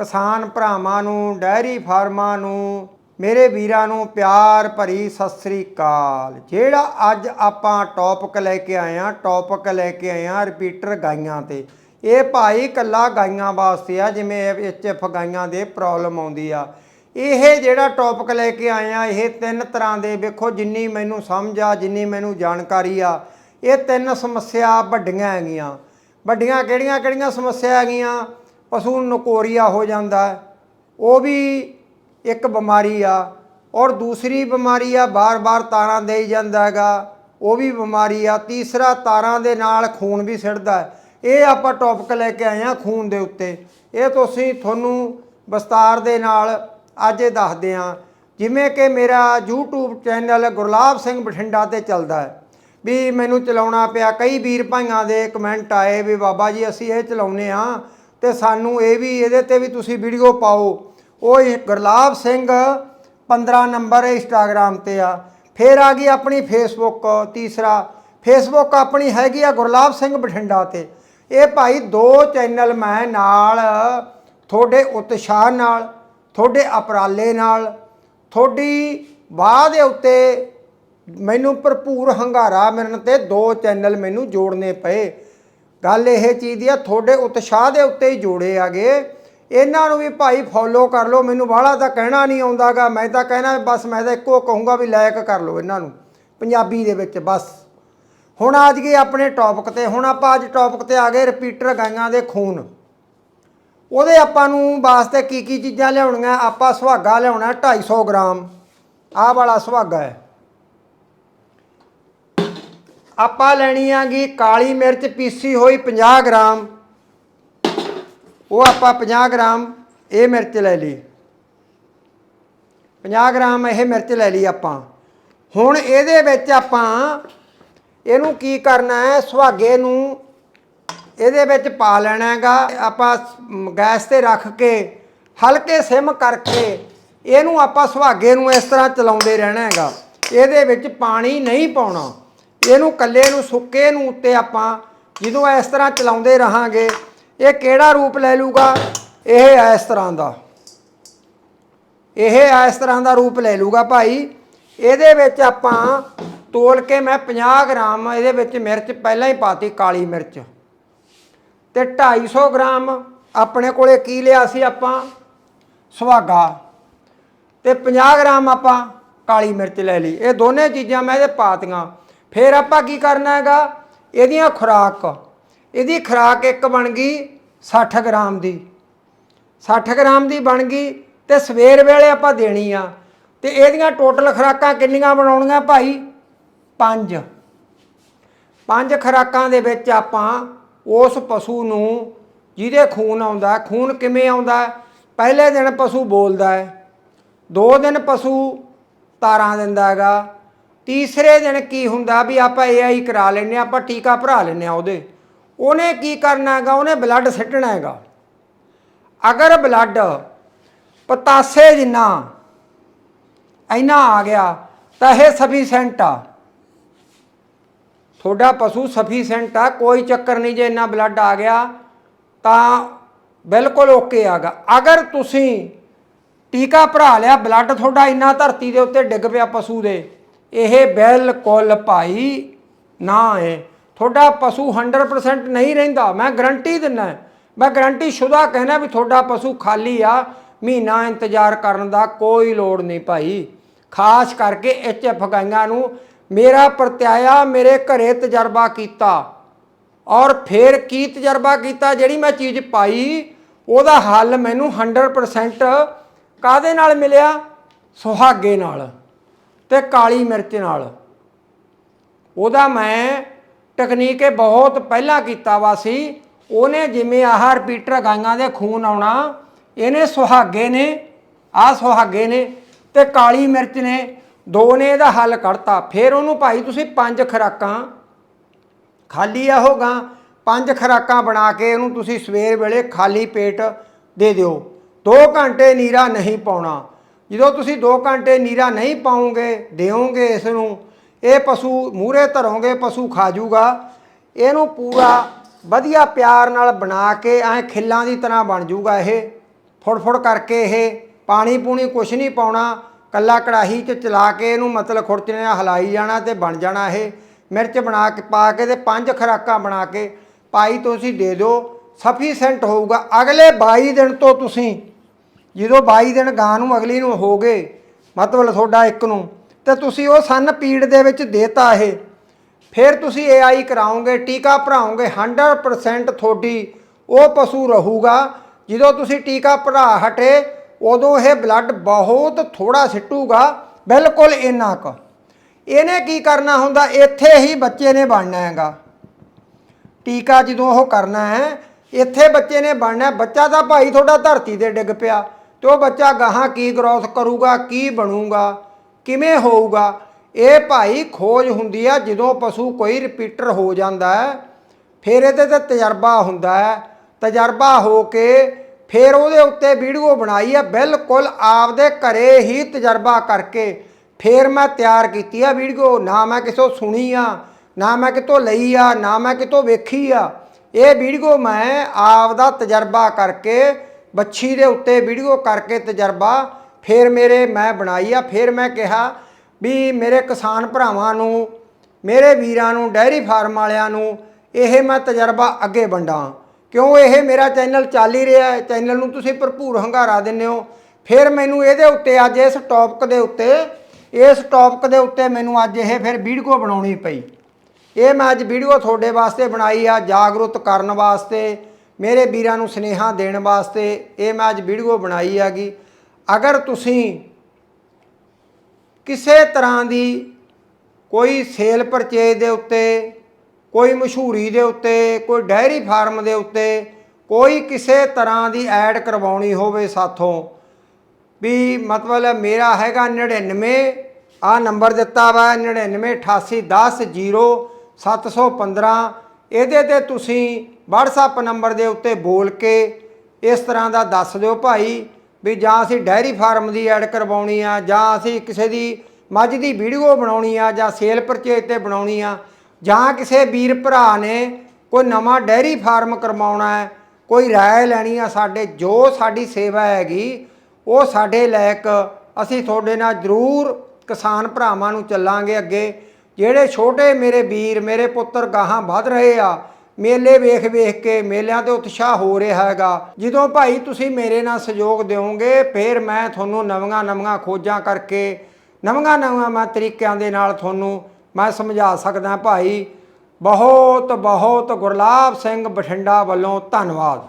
ਕਿਸਾਨ ਭਰਾਵਾਂ ਨੂੰ ਡੈਰੀ ਫਾਰਮਾਂ ਨੂੰ, ਮੇਰੇ ਵੀਰਾਂ ਨੂੰ ਪਿਆਰ ਭਰੀ ਸਤਿ ਸ੍ਰੀ ਅਕਾਲ। ਜਿਹੜਾ ਅੱਜ ਆਪਾਂ ਟੌਪਿਕ ਲੈ ਕੇ ਆਏ ਆ ਟੌਪਿਕ ਲੈ ਕੇ ਆਏ ਆ ਰਿਪੀਟਰ ਗਾਈਆਂ ਤੇ, ਇਹ ਭਾਈ ਕੱਲਾ ਗਾਈਆਂ ਵਾਸਤੇ ਆ, ਜਿਵੇਂ ਐਫ ਗਾਈਆਂ ਦੇ ਪ੍ਰੋਬਲਮ ਆਉਂਦੀ ਆ। ਇਹ ਜਿਹੜਾ ਟੌਪਿਕ ਲੈ ਕੇ ਆਏ ਆ ਇਹ ਤਿੰਨ ਤਰ੍ਹਾਂ ਦੇ, ਵੇਖੋ ਜਿੰਨੀ ਮੈਨੂੰ ਸਮਝ ਆ, ਜਿੰਨੀ ਮੈਨੂੰ ਜਾਣਕਾਰੀ ਆ, ਇਹ ਤਿੰਨ ਸਮੱਸਿਆ ਵੱਡੀਆਂ ਹੈਗੀਆਂ। ਵੱਡੀਆਂ ਕਿਹੜੀਆਂ ਕਿਹੜੀਆਂ ਸਮੱਸਿਆ ਹੈਗੀਆਂ? ਪਸ਼ੂ ਨੂੰ ਨਕੋਰੀਆ ਹੋ ਜਾਂਦਾ ਹੈ। ਉਹ ਵੀ ਇੱਕ ਬਿਮਾਰੀ ਆ ਔਰ ਦੂਸਰੀ ਬਿਮਾਰੀ ਆ, ਬਾਰ-ਬਾਰ ਤਾਰਾਂ ਦੇਈ ਜਾਂਦਾ ਹੈਗਾ। ਉਹ ਵੀ ਬਿਮਾਰੀ ਆ। ਤੀਸਰਾ ਤਾਰਾਂ ਦੇ ਨਾਲ ਖੂਨ ਵੀ ਸਿੜਦਾ ਇਹ ਆਪਾਂ ਟੌਪਿਕ ਲੈ ਕੇ ਆਏ ਆ ਖੂਨ ਦੇ ਉੱਤੇ। ਇਹ ਤੁਸੀਂ ਤੁਹਾਨੂੰ ਵਿਸਤਾਰ ਦੇ ਨਾਲ ਅੱਜ ਇਹ ਦੱਸਦੇ ਆ ਜਿਵੇਂ ਕਿ ਮੇਰਾ YouTube ਚੈਨਲ ਗੁਰਲਾਬ ਸਿੰਘ ਬਠਿੰਡਾ ਤੇ ਚੱਲਦਾ ਹੈ। ਵੀ ਮੈਨੂੰ ਚਲਾਉਣਾ ਪਿਆ। ਕਈ ਵੀਰ ਭਾਈਆਂ ਦੇ ਕਮੈਂਟ ਆਏ ਵੀ ਬਾਬਾ ਜੀ, ਅਸੀਂ ਇਹ ਚਲਾਉਨੇ ਆ ਤੇ ਸਾਨੂੰ ਇਹ ਵੀ, ਇਹਦੇ ਤੇ ਵੀ ਤੁਸੀਂ ਵੀਡੀਓ ਪਾਓ। ਉਹ ਗੁਰਲਾਬ ਸਿੰਘ 15 ਨੰਬਰ ਇੰਸਟਾਗ੍ਰam ਤੇ ਆ। ਫਿਰ ਆ ਗਈ ਆਪਣੀ ਫੇਸਬੁੱਕ ਤੀਸਰਾ। ਫੇਸਬੁੱਕ ਆਪਣੀ ਹੈਗੀ ਆ ਗੁਰਲਾਬ ਸਿੰਘ ਬਠਿੰਡਾ ਤੇ। ਇਹ ਭਾਈ ਦੋ ਚੈਨਲ ਮੈਂ ਨਾਲ, ਤੁਹਾਡੇ ਉਤਸ਼ਾਹ ਨਾਲ, ਤੁਹਾਡੇ ਅਪਰਾਲੇ ਨਾਲ। ਤੁਹਾਡੀ ਵਾਹ ਦੇ ਉੱਤੇ ਮੈਨੂੰ ਭਰਪੂਰ ਹੰਗਾਰਾ ਮਿਲਣ ਤੇ ਦੋ ਚੈਨਲ ਮੈਨੂੰ ਜੋੜਨੇ ਪਏ। ਗੱਲ ਇਹ ਚੀਜ਼ ਦੀ ਆ, ਤੁਹਾਡੇ ਉਤਸ਼ਾਹ ਦੇ ਉੱਤੇ ਹੀ ਜੋੜੇ ਆਗੇ। ਇਹਨਾਂ ਨੂੰ ਵੀ ਭਾਈ ਫੋਲੋ ਕਰ ਲਓ, ਮੈਨੂੰ ਬਾਹਲਾ ਤਾਂ ਕਹਿਣਾ ਨਹੀਂ ਆਉਂਦਾਗਾ। ਮੈਂ ਤਾਂ ਕਹਿਣਾ, ਬਸ ਮੈਂ ਤਾਂ ਇੱਕੋ ਕਹੂੰਗਾ ਵੀ ਲਾਇਕ ਕਰ ਲਓ ਇਹਨਾਂ ਨੂੰ, ਪੰਜਾਬੀ ਦੇ ਵਿੱਚ ਬਸ। ਹੁਣ ਅੱਜ ਗਏ ਆਪਣੇ ਟੌਪਿਕ ਤੇ, ਹੁਣ ਆਪਾਂ ਅੱਜ ਟੌਪਿਕ ਤੇ ਆ ਗਏ ਰਿਪੀਟਰ ਗਾਈਆਂ ਦੇ ਖੂਨ। ਉਹਦੇ ਆਪਾਂ ਨੂੰ ਵਾਸਤੇ ਕੀ ਕੀ ਚੀਜ਼ਾਂ ਲਿਆਉਣੀਆਂ, ਆਪਾਂ ਸੁਹਾਗਾ ਲਿਆਉਣਾ 250 ਗ੍ਰਾਮ। ਆਹ ਵਾਲਾ ਸੁਹਾਗਾ ਹੈ। ਆਪਾਂ ਲੈਣੀ ਆਗੀ ਕਾਲੀ ਮਿਰਚ ਪੀਸੀ ਹੋਈ 50 ਗ੍ਰਾਮ। ਉਹ ਆਪਾਂ 50 ਗ੍ਰਾਮ ਇਹ ਮਿਰਚ ਲੈ ਲਈ। 50 ਗ੍ਰਾਮ ਇਹ ਮਿਰਚ ਲੈ ਲਈ ਆਪਾਂ। ਹੁਣ ਇਹਦੇ ਵਿੱਚ ਆਪਾਂ ਇਹਨੂੰ ਕੀ ਕਰਨਾ ਹੈ? ਸੁਹਾਗੇ ਨੂੰ ਇਹਦੇ ਵਿੱਚ ਪਾ ਲੈਣਾ ਹੈਗਾ। ਆਪਾਂ ਗੈਸ ਤੇ ਰੱਖ ਕੇ ਹਲਕੇ ਸਿਮ ਕਰਕੇ ਇਹਨੂੰ ਆਪਾਂ ਸੁਹਾਗੇ ਨੂੰ ਇਸ ਤਰ੍ਹਾਂ ਚਲਾਉਂਦੇ ਰਹਿਣਾ ਹੈਗਾ। ਇਹਦੇ ਵਿੱਚ ਪਾਣੀ ਨਹੀਂ ਪਾਉਣਾ। ਇਹਨੂੰ ਕੱਲੇ ਨੂੰ ਸੁੱਕੇ ਨੂੰ ਉੱਤੇ ਆਪਾਂ ਜਦੋਂ ਇਸ ਤਰ੍ਹਾਂ ਚਲਾਉਂਦੇ ਰਹਾਂਗੇ, ਇਹ ਕਿਹੜਾ ਰੂਪ ਲੈ ਲੂਗਾ? ਇਹ ਇਸ ਤਰ੍ਹਾਂ ਦਾ। ਇਹ ਇਸ ਤਰ੍ਹਾਂ ਦਾ ਰੂਪ ਲੈ ਲੂਗਾ ਭਾਈ। ਇਹਦੇ ਵਿੱਚ ਆਪਾਂ ਤੋਲ ਕੇ ਮੈਂ 50 ਗ੍ਰਾਮ ਇਹਦੇ ਵਿੱਚ ਮਿਰਚ ਪਹਿਲਾਂ ਹੀ ਪਾਤੀ, ਕਾਲੀ ਮਿਰਚ। ਤੇ 250 ਗ੍ਰਾਮ ਆਪਣੇ ਕੋਲੇ ਕੀ ਲਿਆ ਸੀ ਆਪਾਂ? ਸੁਹਾਗਾ। ਤੇ 50 ਗ੍ਰਾਮ ਆਪਾਂ ਕਾਲੀ ਮਿਰਚ ਲੈ ਲਈ। ਇਹ ਦੋਨੇ ਚੀਜ਼ਾਂ ਮੈਂ ਇਹਦੇ ਪਾਤੀਆਂ। ਫਿਰ ਆਪਾਂ ਕੀ ਕਰਨਾ ਹੈਗਾ? ਇਹਦੀਆਂ ਖੁਰਾਕ। ਇਹਦੀ ਖੁਰਾਕ ਇੱਕ ਬਣ ਗਈ 60 ਗ੍ਰਾਮ ਦੀ। 60 ਗ੍ਰਾਮ ਦੀ ਬਣ ਗਈ ਤੇ ਸਵੇਰ ਵੇਲੇ ਆਪਾਂ ਦੇਣੀ ਆ। ਤੇ ਇਹਦੀਆਂ ਟੋਟਲ ਖੁਰਾਕਾਂ ਕਿੰਨੀਆਂ ਬਣਾਉਣੀਆਂ ਭਾਈ? ਪੰਜ। ਪੰਜ ਖੁਰਾਕਾਂ ਦੇ ਵਿੱਚ ਆਪਾਂ ਉਸ ਪਸ਼ੂ ਨੂੰ ਜਿਹਦੇ ਖੂਨ ਆਉਂਦਾ, ਖੂਨ ਕਿਵੇਂ ਆਉਂਦਾ? ਪਹਿਲੇ ਦਿਨ ਪਸ਼ੂ ਬੋਲਦਾ ਹੈ। ਦੋ ਦਿਨ ਪਸ਼ੂ ਤਾਰਾਂ ਦਿੰਦਾ ਹੈਗਾ। ਤੀਸਰੇ ਦਿਨ ਕੀ ਹੁੰਦਾ ਵੀ ਆਪਾਂ ਏਆਈ ਕਰਾ ਲੈਨੇ ਆਂ, ਆਪਾਂ ਟੀਕਾ ਭਰਾ ਲੈਨੇ ਆ ਉਹਦੇ। ਉਹਨੇ ਕੀ ਕਰਨਾ ਹੈਗਾ? ਉਹਨੇ ਬਲੱਡ ਸਿੱਟਣਾ ਹੈਗਾ। ਅਗਰ ਬਲੱਡ ਪਤਾਸੇ ਜਿੰਨਾ ਇੰਨਾ ਆ ਗਿਆ ਤਾਂ ਇਹ ਸਫੀਸ਼ੈਂਟ ਆ। ਤੁਹਾਡਾ ਪਸ਼ੂ ਸਫੀਸ਼ੈਂਟ ਆ ਕੋਈ ਚੱਕਰ ਨਹੀਂ ਜੇ ਇੰਨਾ ਬਲੱਡ ਆ ਗਿਆ ਤਾਂ ਬਿਲਕੁਲ ਓਕੇ ਆਗਾ ਅਗਰ ਤੁਸੀਂ ਟੀਕਾ ਭਰਾ ਲਿਆ ਬਲੱਡ ਤੁਹਾਡਾ ਇੰਨਾ ਧਰਤੀ ਦੇ ਉੱਤੇ ਡਿੱਗ ਪਿਆ ਪਸ਼ੂ ਦੇ ਇਹ ਬਿਲਕੁਲ ਭਾਈ ਨਾ ਹੈ। ਤੁਹਾਡਾ ਪਸ਼ੂ 100% ਨਹੀਂ ਰਹਿੰਦਾ। ਮੈਂ ਗਰੰਟੀ ਦਿੰਦਾ ਮੈਂ ਗਰੰਟੀ ਸ਼ੁਦਾ ਕਹਿਣਾ ਵੀ ਤੁਹਾਡਾ ਪਸ਼ੂ ਖਾਲੀ ਆ। ਮਹੀਨਾ ਇੰਤਜ਼ਾਰ ਕਰਨ ਦਾ ਕੋਈ ਲੋੜ ਨਹੀਂ ਭਾਈ। ਖਾਸ ਕਰਕੇ ਐਚਐਫ ਗਾਈਆਂ ਨੂੰ ਮੇਰਾ ਪ੍ਰਤਿਆਇਆ ਮੇਰੇ ਘਰੇ ਤਜਰਬਾ ਕੀਤਾ। ਔਰ ਫਿਰ ਕੀ ਤਜਰਬਾ ਕੀਤਾ? ਜਿਹੜੀ ਮੈਂ ਚੀਜ਼ ਪਾਈ, ਉਹਦਾ ਹੱਲ ਮੈਨੂੰ 100% ਕਾਦੇ ਨਾਲ ਮਿਲਿਆ? ਸੁਹਾਗੇ ਨਾਲ। ਤੇ ਕਾਲੀ ਮਿਰਚ ਨਾਲ। ਉਹਦਾ ਮੈਂ ਟੈਕਨੀਕ ਇਹ ਬਹੁਤ ਪਹਿਲਾਂ ਕੀਤਾ ਵਾ ਸੀ। ਉਹਨੇ ਜਿਵੇਂ ਆਹ ਰਿਪੀਟਰ ਗਾਈਆਂ ਦੇ ਖੂਨ ਆਉਣਾ, ਇਹਨੇ ਸੁਹਾਗੇ ਨੇ, ਆਹ ਸੁਹਾਗੇ ਨੇ ਤੇ ਕਾਲੀ ਮਿਰਚ ਨੇ ਦੋ ਨੇ ਇਹਦਾ ਹੱਲ ਕੱਢਤਾ। ਫਿਰ ਉਹਨੂੰ ਭਾਈ ਤੁਸੀਂ ਪੰਜ ਖਰਾਕਾਂ, ਖਾਲੀ ਆ ਹੋਗਾ ਪੰਜ ਖਰਾਕਾਂ ਬਣਾ ਕੇ ਉਹਨੂੰ ਤੁਸੀਂ ਸਵੇਰ ਵੇਲੇ ਖਾਲੀ ਪੇਟ ਦੇ ਦਿਓ। 2 ਘੰਟੇ ਨੀਰਾ ਨਹੀਂ ਪਾਉਣਾ। ਜਦੋਂ ਤੁਸੀਂ 2 ਘੰਟੇ ਨੀਰਾ ਨਹੀਂ ਪਾਉਂਗੇ, ਦਿਓਗੇ ਇਸ ਨੂੰ, ਇਹ ਪਸ਼ੂ ਮੂਰੇ ਧਰੋਗੇ, ਪਸ਼ੂ ਖਾ ਜੂਗਾ। ਇਹਨੂੰ ਪੂਰਾ ਵਧੀਆ ਪਿਆਰ ਨਾਲ ਬਣਾ ਕੇ ਐ ਖਿੱਲਾਂ ਦੀ ਤਰ੍ਹਾਂ ਬਣ ਜੂਗਾ ਇਹ। ਫੁੜ-ਫੁੜ ਕਰਕੇ ਇਹ ਪਾਣੀ ਪੂਣੀ ਕੁਛ ਨਹੀਂ ਪਾਉਣਾ। ਕੱਲਾ ਕੜਾਹੀ 'ਚ ਚਲਾ ਕੇ ਇਹਨੂੰ ਮਤਲਬ ਖੁਰਚਣੇ ਨਾਲ ਹਿਲਾਈ ਜਾਣਾ ਤੇ ਬਣ ਜਾਣਾ ਇਹ। ਮਿਰਚ ਬਣਾ ਕੇ ਪਾ ਕੇ ਤੇ ਪੰਜ ਖਰਾਕਾਂ ਬਣਾ ਕੇ ਪਾਈ ਤੁਸੀਂ ਦੇ ਦਿਓ। ਸਫੀਸ਼ੈਂਟ ਹੋਊਗਾ। ਅਗਲੇ 22 ਦਿਨ ਤੋਂ ਤੁਸੀਂ ਜਦੋਂ 22 ਦਿਨ ਗਾਂ ਨੂੰ, ਅਗਲੀ ਨੂੰ ਹੋ ਗਏ, ਮਤਲਬ ਤੁਹਾਡਾ ਇੱਕ ਨੂੰ, ਤੇ ਤੁਸੀਂ ਉਹ ਸਨ ਪੀੜ ਦੇ ਵਿੱਚ ਦੇਤਾ ਇਹ। ਫਿਰ ਤੁਸੀਂ ਏਆਈ ਕਰਾਓਗੇ, ਟੀਕਾ ਭਰਾਓਗੇ 100% ਤੁਹਾਡੀ ਉਹ ਪਸ਼ੂ ਰਹੂਗਾ। ਜਦੋਂ ਤੁਸੀਂ ਟੀਕਾ ਭਰਾ ਹਟੇ, ਉਦੋਂ ਇਹ ਬਲੱਡ ਬਹੁਤ ਥੋੜਾ ਸਿੱਟੂਗਾ। ਬਿਲਕੁਲ ਇੰਨਾ ਕੁ। ਇਹਨੇ ਕੀ ਕਰਨਾ ਹੁੰਦਾ? ਇੱਥੇ ਹੀ ਬੱਚੇ ਨੇ ਬਣਨਾ ਹੈਗਾ। ਟੀਕਾ ਜਦੋਂ ਉਹ ਕਰਨਾ ਹੈ, ਇੱਥੇ ਬੱਚੇ ਨੇ ਬਣਨਾ ਬੱਚਾ ਤਾਂ ਭਾਈ ਤੁਹਾਡਾ ਧਰਤੀ ਤੇ ਡਿੱਗ ਪਿਆ। ਤੇ ਉਹ ਬੱਚਾ ਗਾਹਾਂ ਕੀ ਗਰੋਥ ਕਰੂਗਾ, ਕੀ ਬਣੂਗਾ, ਕਿਵੇਂ ਹੋਊਗਾ, ਇਹ ਭਾਈ ਖੋਜ ਹੁੰਦੀ ਆ, ਜਦੋਂ ਪਸ਼ੂ ਕੋਈ ਰਿਪੀਟਰ ਹੋ ਜਾਂਦਾ ਹੈ, ਫਿਰ ਇਹਦੇ ਤੇ ਤਜਰਬਾ ਹੁੰਦਾ ਹੈ। ਤਜਰਬਾ ਹੋ ਕੇ ਫਿਰ ਉਹਦੇ ਉੱਤੇ ਵੀਡੀਓ ਬਣਾਈ ਆ, ਬਿਲਕੁਲ ਆਪਦੇ ਘਰੇ ਹੀ ਤਜਰਬਾ ਕਰਕੇ ਫਿਰ ਮੈਂ ਤਿਆਰ ਕੀਤੀ ਆ ਵੀਡੀਓ। ਨਾ ਮੈਂ ਕਿਸੇ ਸੁਣੀ ਆ, ਨਾ ਮੈਂ ਕਿਤੋਂ ਲਈ ਆ, ਨਾ ਮੈਂ ਕਿਤੋਂ ਵੇਖੀ ਆ। ਇਹ ਵੀਡੀਓ ਮੈਂ ਆਪਦਾ ਤਜਰਬਾ ਕਰਕੇ ਬੱਛੀ ਦੇ ਉੱਤੇ ਵੀਡੀਓ ਕਰਕੇ ਤਜਰਬਾ, ਫਿਰ ਮੇਰੇ ਮੈਂ ਬਣਾਈ ਆ, ਫਿਰ ਮੈਂ ਕਿਹਾ ਵੀ ਮੇਰੇ ਕਿਸਾਨ ਭਰਾਵਾਂ ਨੂੰ, ਮੇਰੇ ਵੀਰਾਂ ਨੂੰ, ਡੈਰੀ ਫਾਰਮ ਵਾਲਿਆਂ ਨੂੰ ਇਹ ਮੈਂ ਤਜਰਬਾ ਅੱਗੇ ਵੰਡਾਂ। ਕਿਉਂ ਇਹ ਮੇਰਾ ਚੈਨਲ ਚੱਲ ਹੀ ਰਿਹਾ ਹੈ? ਚੈਨਲ ਨੂੰ ਤੁਸੀਂ ਭਰਪੂਰ ਹੰਗਾਰਾ ਦਿੰਦੇ ਹੋ। ਫਿਰ ਮੈਨੂੰ ਇਹਦੇ ਉੱਤੇ ਅੱਜ ਇਸ ਟੌਪਿਕ ਦੇ ਉੱਤੇ, ਇਸ ਟੌਪਿਕ ਦੇ ਉੱਤੇ ਮੈਨੂੰ ਅੱਜ ਇਹ ਫਿਰ ਵੀਡੀਓ ਬਣਾਉਣੀ ਪਈ। ਇਹ ਮੈਂ ਅੱਜ ਵੀਡੀਓ ਤੁਹਾਡੇ ਵਾਸਤੇ ਬਣਾਈ ਆ ਜਾਗਰੂਕ ਕਰਨ ਵਾਸਤੇ। ਮੇਰੇ ਵੀਰਾਂ ਨੂੰ ਸੁਨੇਹਾ ਦੇਣ ਵਾਸਤੇ ਇਹ ਮੈਂ ਅੱਜ ਵੀਡੀਓ ਬਣਾਈ ਹੈਗੀ। ਅਗਰ ਤੁਸੀਂ ਕਿਸੇ ਤਰ੍ਹਾਂ ਦੀ ਕੋਈ ਸੇਲ ਪਰਚੇਜ ਦੇ ਉੱਤੇ, ਕੋਈ ਮਸ਼ਹੂਰੀ ਦੇ ਉੱਤੇ, ਕੋਈ ਡੈਰੀ ਫਾਰਮ ਦੇ ਉੱਤੇ ਕੋਈ ਕਿਸੇ ਤਰ੍ਹਾਂ ਦੀ ਐਡ ਕਰਵਾਉਣੀ ਹੋਵੇ ਸਾਥੋਂ, ਵੀ ਮਤਲਬ ਮੇਰਾ ਹੈਗਾ 99 ਆ ਨੰਬਰ ਦਿੱਤਾ ਵਾ 9988100715 ਇਹਦੇ ਤੇ ਤੁਸੀਂ WhatsApp ਨੰਬਰ ਦੇ ਉੱਤੇ ਬੋਲ ਕੇ ਇਸ ਤਰ੍ਹਾਂ ਦਾ ਦੱਸ ਦਿਓ ਭਾਈ ਵੀ ਜਾਂ ਅਸੀਂ ਡੈਰੀ ਫਾਰਮ ਦੀ ਐਡ ਕਰਵਾਉਣੀ ਆ, ਜਾਂ ਅਸੀਂ ਕਿਸੇ ਦੀ ਮੱਝ ਦੀ ਵੀਡੀਓ ਬਣਾਉਣੀ ਆ, ਜਾਂ ਸੇਲ ਪਰਚੇਜ ਤੇ ਬਣਾਉਣੀ ਆ, ਜਾਂ ਕਿਸੇ ਵੀਰ ਭਰਾ ਨੇ ਕੋਈ ਨਵਾਂ ਡੈਰੀ ਫਾਰਮ ਕਰਵਾਉਣਾ ਹੈ, ਕੋਈ ਰਾਏ ਲੈਣੀ ਆ ਸਾਡੇ, ਜੋ ਸਾਡੀ ਸੇਵਾ ਹੈਗੀ, ਉਹ ਸਾਡੇ ਲਾਇਕ ਅਸੀਂ ਤੁਹਾਡੇ ਨਾਲ ਜ਼ਰੂਰ ਕਿਸਾਨ ਭਰਾਵਾਂ ਨੂੰ ਚੱਲਾਂਗੇ ਅੱਗੇ। ਜਿਹੜੇ ਛੋਟੇ ਮੇਰੇ ਵੀਰ, ਮੇਰੇ ਪੁੱਤਰ ਗਾਹਾਂ ਵੱਧ ਰਹੇ ਆ ਮੇਲੇ ਵੇਖ ਵੇਖ ਕੇ ਮੇਲਿਆਂ ਤੇ ਉਤਸ਼ਾਹ ਹੋ ਰਿਹਾ ਹੈਗਾ। ਜਦੋਂ ਭਾਈ ਤੁਸੀਂ ਮੇਰੇ ਨਾਲ ਸਹਿਯੋਗ ਦਿਓਗੇ, ਫਿਰ ਮੈਂ ਤੁਹਾਨੂੰ ਨਵੀਆਂ ਨਵੀਆਂ ਖੋਜਾਂ ਕਰਕੇ, ਨਵੀਆਂ ਨਵੀਆਂ ਮੈਂ ਤਰੀਕਿਆਂ ਦੇ ਨਾਲ ਤੁਹਾਨੂੰ ਮੈਂ ਸਮਝਾ ਸਕਦਾ ਭਾਈ। ਬਹੁਤ ਬਹੁਤ ਗੁਰਲਾਬ ਸਿੰਘ ਬਠਿੰਡਾ ਵੱਲੋਂ ਧੰਨਵਾਦ।